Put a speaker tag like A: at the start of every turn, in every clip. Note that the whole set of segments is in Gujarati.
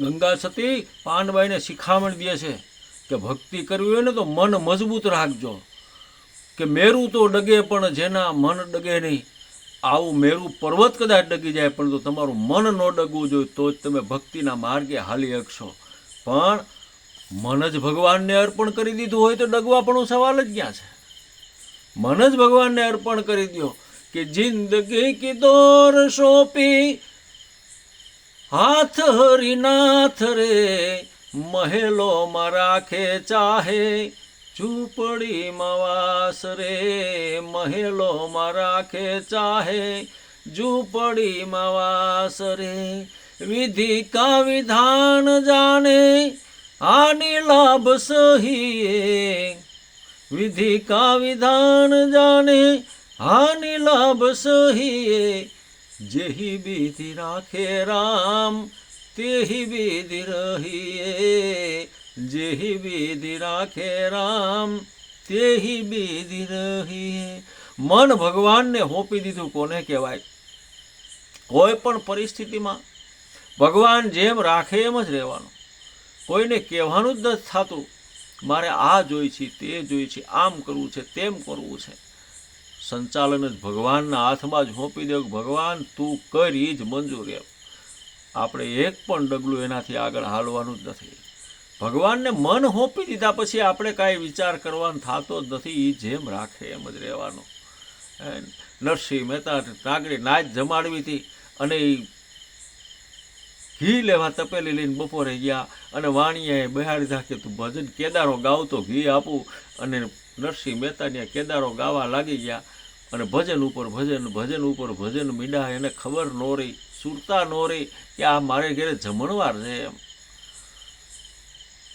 A: ગંગા સતી પાંડવાઈને શિખામણ દે છે કે ભક્તિ કરવી હોય ને તો મન મજબૂત રાખજો. કે મેરું તો ડગે પણ જેના મન ડગે નહીં. આવું મેરું પર્વત કદાચ ડગી જાય પણ તો તમારું મન ન ડગવું જોઈએ તો જ તમે ભક્તિના માર્ગે હાલી શકશો પણ મન જ ભગવાનને અર્પણ કરી દીધું હોય તો ડગવા પણ સવાલ જ ક્યાં છે? મન જ ભગવાનને અર્પણ કરી દો કે જિંદગી કી દોર સોંપી हाथ हरिनाथ रे महेलो मराखे चाहे झूपडी मवास रे महेलो मराखे चाहे झुपडी मवास रे विधि का विधान जाने आणि लाभ सहिये विधि का विधान जाने आणि लाभ सहिये જેહી બીધી રાખે રામ, તેહી બીધી રહીએ. જેહી બીધી રાખે રામ, તેહી બીધી રહીએ. મન ભગવાનને હોપી દીધું કોને કહેવાય? કોઈ પણ પરિસ્થિતિમાં ભગવાન જેમ રાખે એમ જ રહેવાનું. કોઈને કહેવાનું જ નથી થતું, મારે આ જોઈ છે, તે જોઈ છે, આમ કરવું છે, તેમ કરવું છે. સંચાલન જ ભગવાનના હાથમાં જ સોંપી દે ભગવાન, તું કરી જ મંજૂર એમ. આપણે એક પણ ડગલું એનાથી આગળ હાલવાનું જ નથી. ભગવાનને મન સોંપી દીધા પછી આપણે કાંઈ વિચાર કરવાનો થતો જ નથી એ જેમ રાખે એમ જ રહેવાનું. નરસિંહ મહેતા નાગરી નાચ જમાડવી હતી અને એ ઘી લેવા તપેલી લઈને બપોરે ગયા અને વાણીએ બહાર કે, તું ભજન કેદારો ગાવ તો ઘી આપું. અને નરસિંહ મહેતાને કેદારો ગાવા લાગી ગયા અને ભજન ઉપર ભજન ભજન ઉપર ભજન મીડા એને ખબર ન રહી, સુરતા ન રહી કે આ મારે ઘરે જમણવાર છે એમ.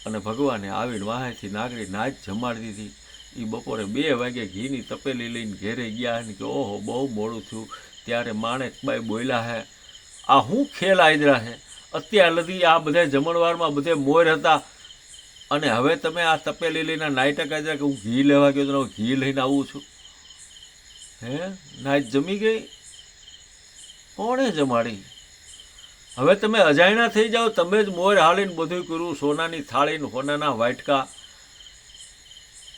A: અને ભગવાને આવીને વાહેથી નાગરી નાચ જમાડી દીધી. એ બપોરે બે વાગે ઘીની તપેલી લઈને ઘેરે ગયા અને કે ઓહો, બહુ મોડું થયું. ત્યારે માણેકબાઈ બોલ્યા હે, આ હું ખેલ આદરા હે? અત્યાર લગી આ બધા જમણવારમાં બધે મોર હતા. અને હવે તમે આ તપેલી લઈને નાઈટક આદરા કે હું ઘી લેવા ગયો તો ઘી લઈને આવું છું? હે? નાઈટ જમી ગઈ? કોણે જમાડી? હવે તમે અજાયણા થઈ જાઓ, તમે જ મોર હાલીને બધું કર્યું, સોનાની થાળીને સોનાના વાટકા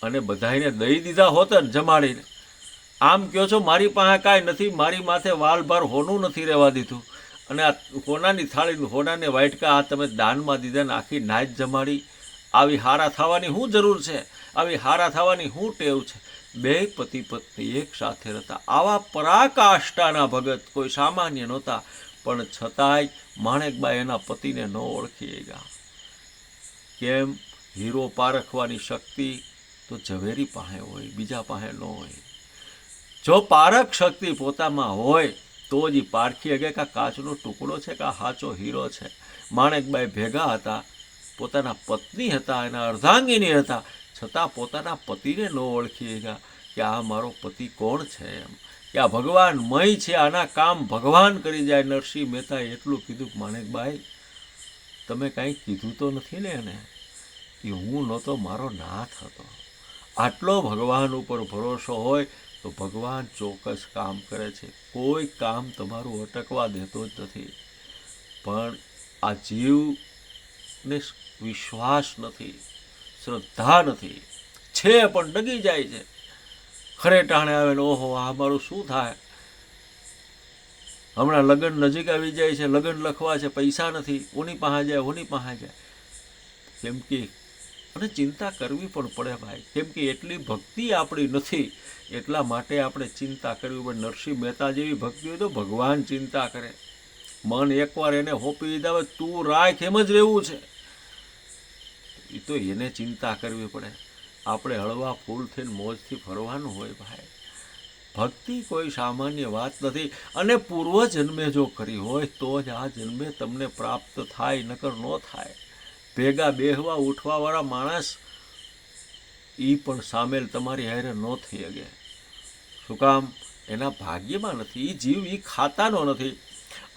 A: અને બધાને દઈ દીધા હોત ને જમાડીને. આમ કહો છો, મારી પાસે કાંઈ નથી, મારી માથે વાલભાર હોનું નથી રહેવા દીધું. અને આ હોનાની થાળીને, હોનાને વાટકા આ તમે દાનમાં દીધા ને આખી નાચ જમાડી. આવી હારા થવાની શું જરૂર છે? આવી હારા થવાની શું ટેવ છે? બે પતિ પત્ની એક સાથે રહેતા આવા પરાકાષ્ટાના ભગત કોઈ સામાન્ય નહોતા, પણ છતાંય માણેકબાઈ એના પતિને ન ઓળખી ગયા કેમ? હીરો પારખવાની શક્તિ તો ઝવેરી પાસે હોય, બીજા પાસે ન હોય. જો પારખ શક્તિ પોતામાં હોય, તો જ એ પારખી અગે કે કાચનો ટુકડો છે કાં સાચો હીરો છે? માણેકબાઈ ભેગા હતા પોતાના પત્ની હતા, એના અર્ધાંગીની હતા. છતાં પોતાના પતિને ન ઓળખી ગયા કે આ મારો પતિ કોણ છે એમ. કે આ ભગવાન મય છે, આના કામ ભગવાન કરી જાય. નરસિંહ મહેતાએ એટલું કીધું કે, માણેકભાઈ, તમે કાંઈ કીધું તો નથી ને એને? કે હું નહોતો, મારો નાથ હતો. આટલો ભગવાન ઉપર ભરોસો હોય તો ભગવાન ચોક્કસ કામ કરે છે. કોઈ કામ તમારું અટકવા દેતો જ નથી. પણ આ જીવને વિશ્વાસ નથી, શ્રદ્ધા નથી, છે પણ ડગી જાય છે. ખરે ટાણે આવે ને ઓહો, આ મારું શું થાય? હમણાં લગ્ન નજીક આવી જાય છે, લગ્ન લખવા છે, પૈસા નથી ઓની પાસે જાય ઓની પાસે જાય. કેમ કે અને ચિંતા કરવી પણ પડે ભાઈ, કેમ કે એટલી ભક્તિ આપણી નથી, એટલા માટે આપણે ચિંતા કરવી પડે. નરસિંહ મહેતા જેવી ભક્તિ હોય તો ભગવાન ચિંતા કરે. મન એકવાર એને હોપી દીધા તું રાખ, એમ જ રહેવું છે. એ તો એને ચિંતા કરવી પડે. આપણે હળવા ફૂલ થઈને મોજથી ફરવાનું હોય ભાઈ. ભક્તિ કોઈ સામાન્ય વાત નથી. અને પૂર્વ જન્મે જો કરી હોય તો જ આ જન્મે તમને પ્રાપ્ત થાય, નકર ન થાય. ભેગા બેહવા, ઉઠવાવાળા માણસ એ પણ સામેલ તમારી હારે ન થઈ શકે. શું કામ? એના ભાગ્યમાં નથી. એ જીવ એ ખાતાનો નથી.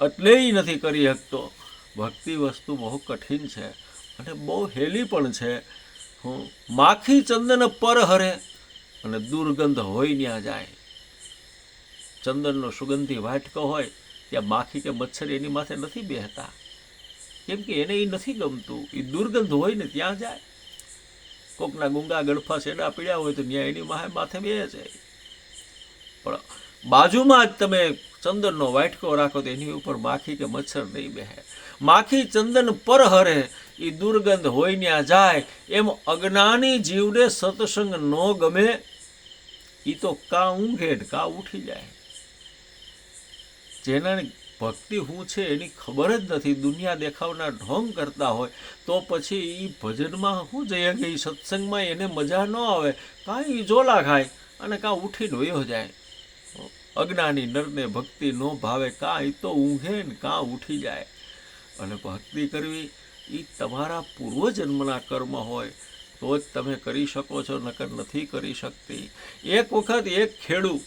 A: એટલે એ નથી કરી શકતો. ભક્તિ વસ્તુ બહુ કઠિન છે. અને બહુ હેલી પણ છે. હું માખી ચંદન પર હરે અને દુર્ગંધ હોય ત્યાં જાય. ચંદનનો સુગંધી વાટકો હોય ત્યાં માખી કે મચ્છર એની માથે નથી બેહતા. કેમ કે એને એ નથી ગમતું. એ દુર્ગંધ હોય ને ત્યાં જાય. કોકના ગુંગા ગળફા સેડા પીડ્યા હોય તો ત્યાં એની માથે માથે બે જાય પણ બાજુમાં જ તમે ચંદનનો વાટકો રાખો તો એની ઉપર માખી કે મચ્છર નહીં બેહે. માખી ચંદન પર હરે એ દુર્ગંધ હોય ત્યાં જાય. એમ અજ્ઞાની જીવને સત્સંગ ન ગમે એ તો કા ઊંઘે કા ઉઠી જાય. જેના ભક્તિ શું છે એની ખબર જ નથી. દુનિયા દેખાવના ઢોંગ કરતા હોય, તો પછી એ ભજનમાં શું જઈએ કે એ સત્સંગમાં એને મજા ન આવે. કાંઈ ઝોલા ખાય અને કાં ઉઠીને વયો જાય. અજ્ઞાની નરને ભક્તિ ન ભાવે કાં એ તો ઊંઘે ને કાં ઉઠી જાય. અને ભક્તિ કરવી એ તમારા પૂર્વજન્મના કર્મ હોય, તો જ તમે કરી શકો છો, નકર નથી કરી શકતી. એક વખત એક ખેડૂત